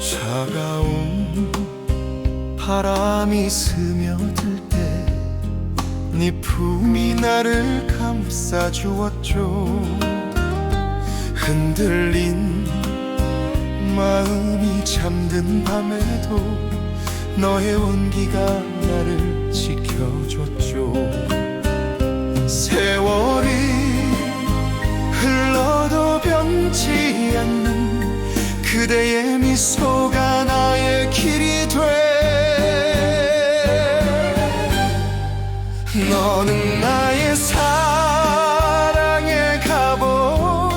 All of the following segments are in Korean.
차가운 바람이 스며들 때 네 품이 나를 감싸주었죠. 흔들린 마음이 잠든 밤에도 너의 온기가 나를 지켜줬죠. 세월이 흘러도 변치 않는 그대의 미소가 너는 나의 사랑의 갑옷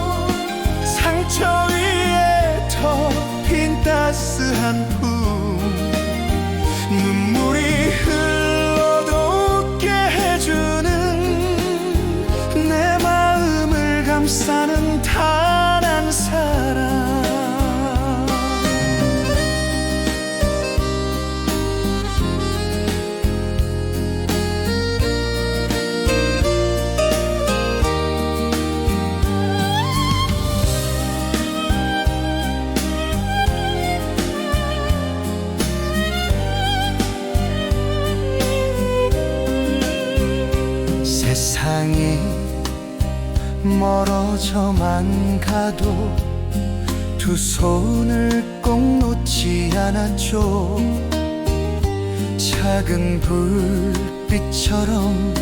상처 위에 덮인 따스한 멀어져만 가도 두 손을 꼭 놓지 않았죠. 작은 불빛처럼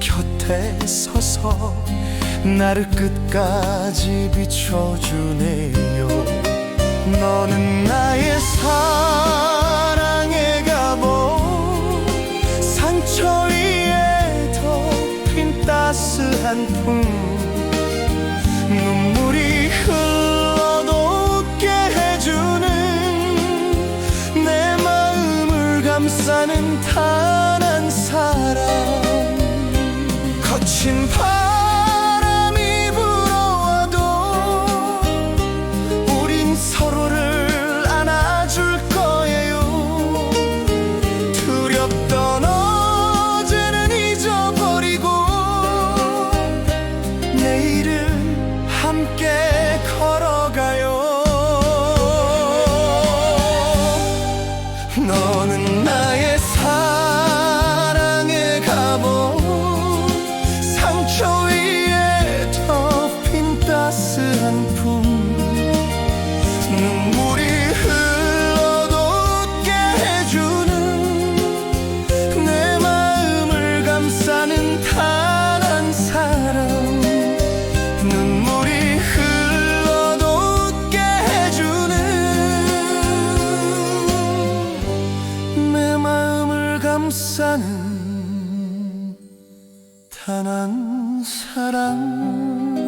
곁에 서서 나를 끝까지 비춰주네요. 너는 나의 사 눈물이 흘러도 웃게 해주는 내 마음을 감싸는 단 한 사람. 거친 바 감싸는 단한 사람